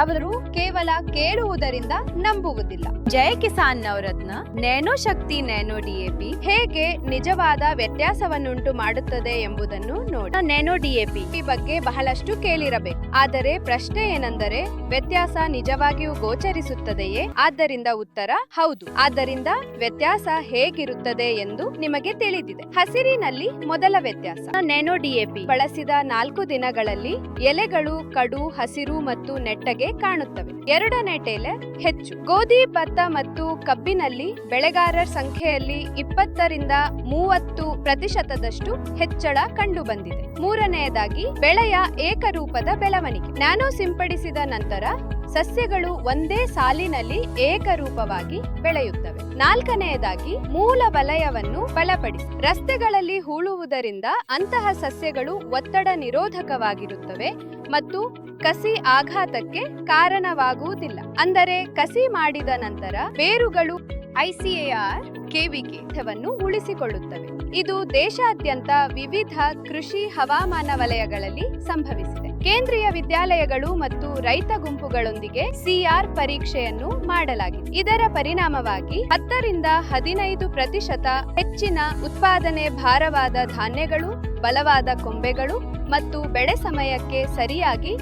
ಅವರು ಕೇವಲ ಕೇಳುವುದರಿಂದ ನಂಬುವುದಿಲ್ಲ. Jaya Kisan Navaratna nano Shakti nano DAP ಹೇಗೆ ನಿಜವಾದ ವ್ಯತ್ಯಾಸವನ್ನುಂಟು ಮಾಡುತ್ತದೆ ಎಂಬುದನ್ನು ನೋಡಿ. ನ್ಯಾನೋ ಡಿಎಪಿ ಈ ಬಗ್ಗೆ ಬಹಳಷ್ಟು ಕೇಳಿರಬೇಕು. ಆದರೆ ಪ್ರಶ್ನೆ ಏನೆಂದರೆ ವ್ಯತ್ಯಾಸ ನಿಜವಾಗಿಯೂ ಗೋಚರಿಸುತ್ತದೆಯೇ? ಆದ್ದರಿಂದ ಉತ್ತರ ಹೌದು. ಆದ್ದರಿಂದ ವ್ಯತ್ಯಾಸ ಹೇಗಿರುತ್ತದೆ ಎಂದು ನಿಮಗೆ ತಿಳಿದಿದೆ. ಹಸಿರಿನಲ್ಲಿ ಮೊದಲ ವ್ಯತ್ಯಾಸ. ನ್ಯಾನೋ ಡಿಎಪಿ ಬಳಸಿದ ನಾಲ್ಕು ದಿನಗಳಲ್ಲಿ ಎಲೆಗಳು ಕಡು ಹಸಿರು ಮತ್ತು ನೆಟ್ಟಗೆ ಕಾಣುತ್ತವೆ. ಎರಡನೇ ಟೇಲೆ ಹೆಚ್ಚು. ಗೋಧಿ, ಭತ್ತ ಮತ್ತು ಕಬ್ಬಿನಲ್ಲಿ ಬೆಳೆಗಾರರ ಸಂಖ್ಯೆಯಲ್ಲಿ ಇಪ್ಪತ್ತರಿಂದ ಮೂವತ್ತು ಪ್ರತಿಶತದಷ್ಟು ಹೆಚ್ಚಳ ಕಂಡು ಬಂದಿದೆ ಮೂರನೆಯದಾಗಿ, ಬೆಳೆಯ ಏಕರೂಪದ ಬೆಳವಣಿಗೆ. ನ್ಯಾನೋ ಸಿಂಪಡಿಸಿದ ನಂತರ ಸಸ್ಯಗಳು ಒಂದೇ ಸಾಲಿನಲ್ಲಿ ಏಕರೂಪವಾಗಿ ಬೆಳೆಯುತ್ತವೆ. ನಾಲ್ಕನೆಯದಾಗಿ ಮೂಲ ವಲಯವನ್ನು ಬಲಪಡಿಸಿ. ರಸ್ತೆಗಳಲ್ಲಿ ಹೂಳುವುದರಿಂದ ಅಂತಹ ಸಸ್ಯಗಳು ಒತ್ತಡ ನಿರೋಧಕವಾಗಿರುತ್ತವೆ ಮತ್ತು ಕಸಿ ಆಘಾತಕ್ಕೆ ಕಾರಣವಾಗುವುದಿಲ್ಲ. ಅಂದರೆ ಕಸಿ ಮಾಡಿದ ನಂತರ ಬೇರುಗಳು ಐಸಿಎಆರ್ ಕೆವಿಕೆವನ್ನು ಉಳಿಸಿಕೊಳ್ಳುತ್ತವೆ. ಇದು ದೇಶಾದ್ಯಂತ ವಿವಿಧ ಕೃಷಿ ಹವಾಮಾನ ವಲಯಗಳಲ್ಲಿ ಸಂಭವಿಸಿದೆ. ಕೇಂದ್ರೀಯ ವಿದ್ಯಾಲಯಗಳು ಮತ್ತು ರೈತ ಗುಂಪುಗಳೊಂದಿಗೆ ಸಿಆರ್ ಪರೀಕ್ಷೆಯನ್ನು ಮಾಡಲಾಗಿದೆ. ಇದರ ಪರಿಣಾಮವಾಗಿ ಹತ್ತರಿಂದ ಹದಿನೈದು ಪ್ರತಿಶತ ಹೆಚ್ಚಿನ ಉತ್ಪಾದನೆ ಭಾರವಾದ ಧಾನ್ಯಗಳು, ಬಲವಾದ ಕೊಂಬೆಗಳು ಮತ್ತು ಬೆಳೆ ಸಮಯಕ್ಕೆ ಸರಿಯಾಗಿ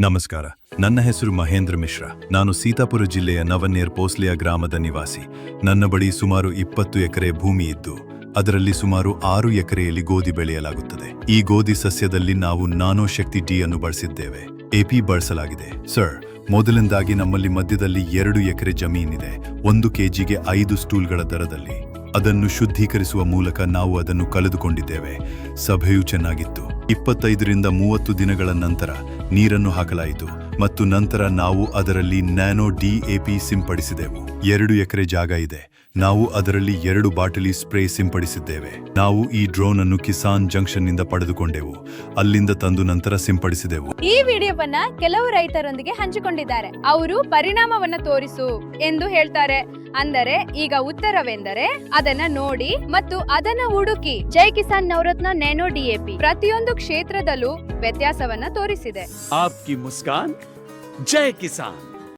ನಮಸ್ಕಾರ. ನನ್ನ ಹೆಸರು ಮಹೇಂದ್ರ ಮಿಶ್ರಾ. ನಾನು ಸೀತಾಪುರ ಜಿಲ್ಲೆಯ ನವನೇರ್ ಪೋಸ್ಲಿಯಾ ಗ್ರಾಮದ ನಿವಾಸಿ. ನನ್ನ ಬಳಿ ಸುಮಾರು ಇಪ್ಪತ್ತು ಎಕರೆ ಭೂಮಿ ಇದ್ದು ಅದರಲ್ಲಿ ಸುಮಾರು ಆರು ಎಕರೆಯಲ್ಲಿ ಗೋಧಿ ಬೆಳೆಯಲಾಗುತ್ತದೆ. ಈ ಗೋಧಿ ಸಸ್ಯದಲ್ಲಿ ನಾವು ನಾನೋ ಶಕ್ತಿ ಟೀ ಅನ್ನು ಬಳಸಿದ್ದೇವೆ. ಎಪಿ ಬಳಸಲಾಗಿದೆ. ಸರ್, ಮೊದಲಿಂದಾಗಿ ನಮ್ಮಲ್ಲಿ ಮಧ್ಯದಲ್ಲಿ ಎರಡು ಎಕರೆ ಜಮೀನಿದೆ. ಒಂದು ಕೆಜಿಗೆ ಐದು ಸ್ಟೂಲ್ಗಳ ದರದಲ್ಲಿ. ಅದನ್ನು ಶುದ್ಧೀಕರಿಸುವ ಮೂಲಕ ನಾವು ಅದನ್ನು ಕಳೆದುಕೊಂಡಿದ್ದೇವೆ. ಸಭೆಯು ಚೆನ್ನಾಗಿತ್ತು. ಇಪ್ಪತ್ತೈದರಿಂದ ಮೂವತ್ತು ದಿನಗಳ ನಂತರ ನೀರನ್ನು ಹಾಕಲಾಯಿತು. ಮತ್ತು ನಂತರ ನಾವು ಅದರಲ್ಲಿ ನ್ಯಾನೋ ಡಿಎಪಿ ಸಿಂಪಡಿಸಿದೆವು. ಎರಡು ಎಕರೆ ಜಾಗ ಇದೆ. ನಾವು ಅದರಲ್ಲಿ ಎರಡು ಬಾಟಲಿ ಸ್ಪ್ರೇ ಸಿಂಪಡಿಸಿದ್ದೇವೆ. ನಾವು ಈ ಡ್ರೋನ್ ಅನ್ನು ಕಿಸಾನ್ ಜಂಕ್ಷನ್ನಿಂದ ಪಡೆದುಕೊಂಡೆವು. ಅಲ್ಲಿಂದ ತಂದು ನಂತರ ಸಿಂಪಡಿಸಿದೆವು. ಈ ವಿಡಿಯೋವನ್ನ ಕೆಲವು ರೈತರೊಂದಿಗೆ ಹಂಚಿಕೊಂಡಿದ್ದಾರೆ. ಅವರು ಪರಿಣಾಮವನ್ನ ತೋರಿಸು ಎಂದು ಹೇಳ್ತಾರೆ. ಅಂದರೆ ಈಗ ಉತ್ತರವೆಂದರೆ ಅದನ್ನ ನೋಡಿ ಮತ್ತು ಅದನ್ನ ಹುಡುಕಿ. ಜೈ ಕಿಸಾನ್ ನವರತ್ನ ನ್ಯಾನೋ ಡಿಎಪಿ ಪ್ರತಿಯೊಂದು ಕ್ಷೇತ್ರದಲ್ಲೂ ವ್ಯತ್ಯಾಸವನ್ನ ತೋರಿಸಿದೆ. ಆಪ್ಕಿ ಮುಸ್ಕಾನ್ जय किसान।